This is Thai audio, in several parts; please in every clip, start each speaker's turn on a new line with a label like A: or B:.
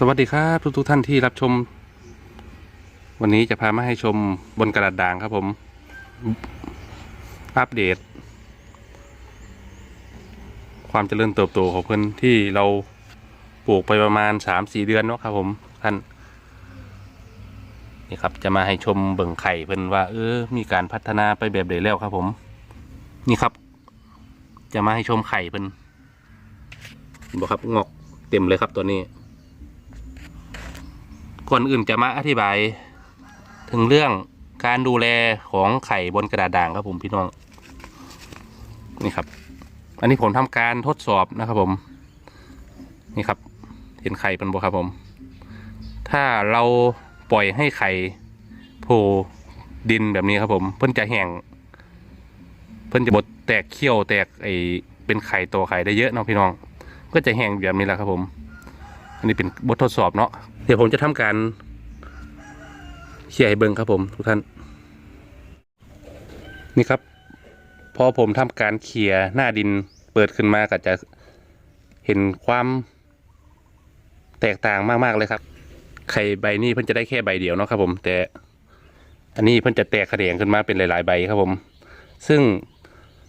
A: สวัสดีครับทุกทุกท่านที่รับชม วันนี้จะพามาให้ชมบนกระดาษด่างครับผม อัปเดต ความเจริญเติบโตของเพื่อนที่เราปลูกไปประมาณสามสี่เดือนเนาะครับผมท่านนี่ครับจะมาให้ชมเบิ่งไข่เพื่อนว่า เออ มีการพัฒนาไปแบบใดแล้วครับผม นี่ครับ จะมาให้ชมไข่เพื่อนบอกครับงอกเต็มเลยครับตัวนี้ ก่อนอื่นจะมาอธิบาย ถึงเรื่องการดูแลของไข่บนกระดาษด่างครับผมพี่น้อง นี่ครับ อันนี้ผมทำการทดสอบนะครับผม นี่ครับ เห็นไข่เป็นบ่ครับผม ถ้าเราปล่อยให้ไข่โผล่ดินแบบนี้ครับผม เพิ่นจะแห้งเพิ่นจะบดแตกเขี้ยวแตกไอเป็นไข่ตัวไข่ได้เยอะเนาะพี่น้อง ก็จะแห้งแบบนี้แหละครับผม อันนี้เป็นบททดสอบเนาะ เดี๋ยวผมจะทำการเขี่ยเบิ้งครับผมทุกท่าน นี่ครับ พอผมทำการเขี่ยหน้าดินเปิดขึ้นมาก็จะเห็นความแตกต่างมากๆเลยครับ ไข่ใบนี้เพิ่นจะได้แค่ใบเดียวเนาะครับผม แต่อันนี้เพิ่นจะแตกแขนงขึ้นมาเป็นหลาย ๆ ใบครับผม ซึ่ง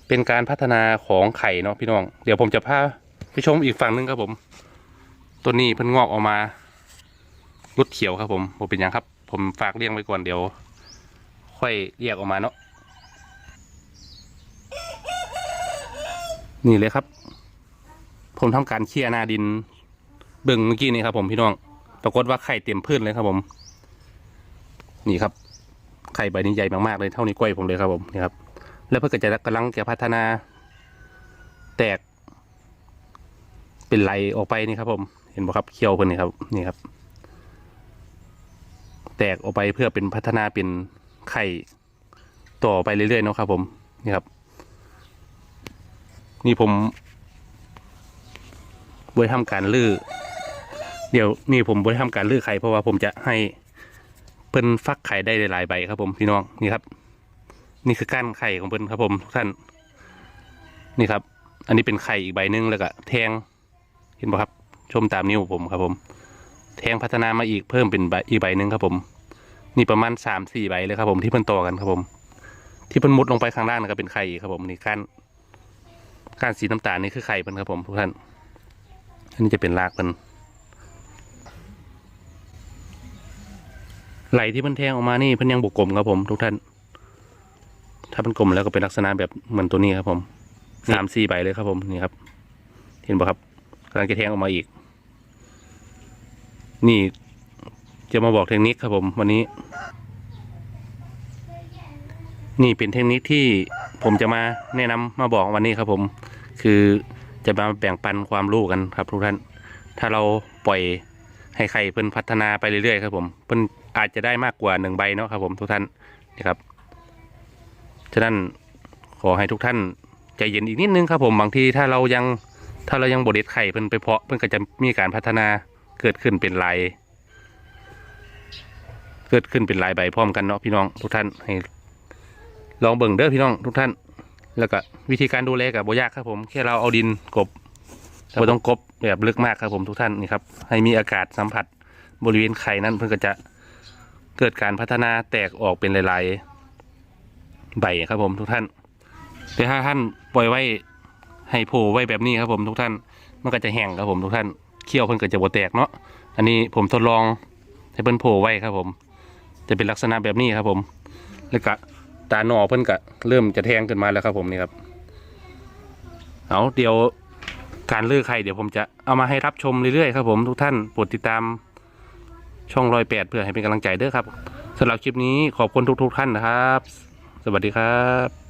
A: เป็นการพัฒนาของไข่เนาะพี่น้อง เดี๋ยวผมจะพาไปชมอีกฝั่งหนึงครับผมต้นนี้เพิ่นงอกออกมา รุดเขียวครับผมผมเป็นยังครับ ผมฝากเลี้ยงไว้ก่อนเดี๋ยว ค่อยเรียกออกมาเนาะนี่เลยครับ ผมทำการเคี่ยหน้าดิน เบิ่งเมื่อกี้นี้ครับ ผมพี่น้องปรากฏว่าไข่เต็มพื้นเลยครับผม นี่ครับ ไข่ใบนี้ใหญ่มากๆเลยเท่านี้กล้วยผมเลยครับผมนี่ครับ แล้วเพื่อจะกำลังจะพัฒนา แตก เป็นไหลออกไปนี่ครับ ผม เห็นบ่ครับเขี้ยวเพิ่นนี่ครับ นี่ครับ แตกออกไปเพื่อเป็นพัฒนาเป็นไข่ต่อไปเรื่อยๆเนาะครับ ผมนี่ครับ นี่ผมไว้ทำการลื้อเดี๋ยวนี่ผมไว้ทำการลื้อไข่เพราะว่าผมจะให้เพิ่นฟักไข่ได้หลายใบครับ ผมพี่น้องนี่ครับ นี่คือก้านไข่ของเพิ่นครับผมทุกท่านนี่ครับ อันนี้เป็นไข่อีกใบหนึงแล้วก็แทงเห็นป่ะครับ ชมตามนิ้วผมครับผม แทงพัฒนามาอีกเพิ่มเป็นใบอีกใบหนึ่งครับผม นี่ประมาณสามสี่ใบเลยครับผมที่เพิ่นต่อกันครับผม ที่เพิ่นมุดลงไปข้างล่างนะก็เป็นไข่ครับผมนี่ก้านก้านสีน้ำตาลนี่คือไข่เพิ่นครับผมทุกท่านอันนี้จะเป็นรากเพิ่นไหลที่เพิ่นแทงออกมานี่เพิ่นยังบกกลมครับผมทุกท่าน ถ้าเพิ่นกลมแล้วก็เป็นลักษณะแบบเหมือนตัวนี้ครับผมสามสี่ใบเลยครับผมนี่ครับ เห็นป่ะครับกำลังจะแทงออกมาอีก นี่จะมาบอกเทคนิคครับผมวันนี้ นี่เป็นเทคนิคที่ผมจะมาแนะนำมาบอกวันนี้ครับผม คือจะมาแบ่งปันความรู้กันครับทุกท่าน ถ้าเราปล่อยให้ใครเพิ่นพัฒนาไปเรื่อยๆครับผมเพิ่นอาจจะได้มากกว่าหนึ่งใบเนาะครับผมทุกท่านนี่ครับฉะนั้นขอให้ทุกท่านใจเย็นอีกนิดนึงครับผมบางทีถ้าเรายังถ้าเรายังบดเด็ดไข่เพิ่นไปเพาะเพิ่นก็จะมีการพัฒนา เกิดขึ้นเป็นลายเกิดขึ้นเป็นลายใบพร้อมกันเนาะพี่น้องทุกท่านให้ลองเบิ่งเด้อพี่น้องทุกท่าน แล้วก็วิธีการดูแลกับโบยากครับผมแค่เราเอาดินกบเราต้องกบแบบลึกมากครับผมทุกท่านนี่ครับให้มีอากาศสัมผัสบริเวณไข่นั้นเพิ่นก็จะเกิดการพัฒนาแตกออกเป็นลายๆใบครับผมทุกท่าน แต่ถ้าท่านปล่อยไว้ให้โผล่ไว้แบบนี้ครับผมทุกท่าน มันก็จะแห้งครับผมทุกท่าน เคี่ยวเพิ่นก็จะบ่แตกเนาะอันนี้ผมทดลองให้เพิ่นโผล่ไว้ครับผม จะเป็นลักษณะแบบนี้ครับผม แล้วก็ตาหนอเพิ่นก็เริ่มจะแทงขึ้นมาแล้วครับผมนี่ครับเอาเดี๋ยวการเลือกไข่เดี๋ยวผมจะเอามาให้รับชมเรื่อยๆครับผมทุกท่านโปรดติดตามช่องรอยแปดเพื่อให้เป็นกำลังใจเด้อครับสำหรับคลิปนี้ขอบคุณทุกๆท่านนะครับ สวัสดีครับ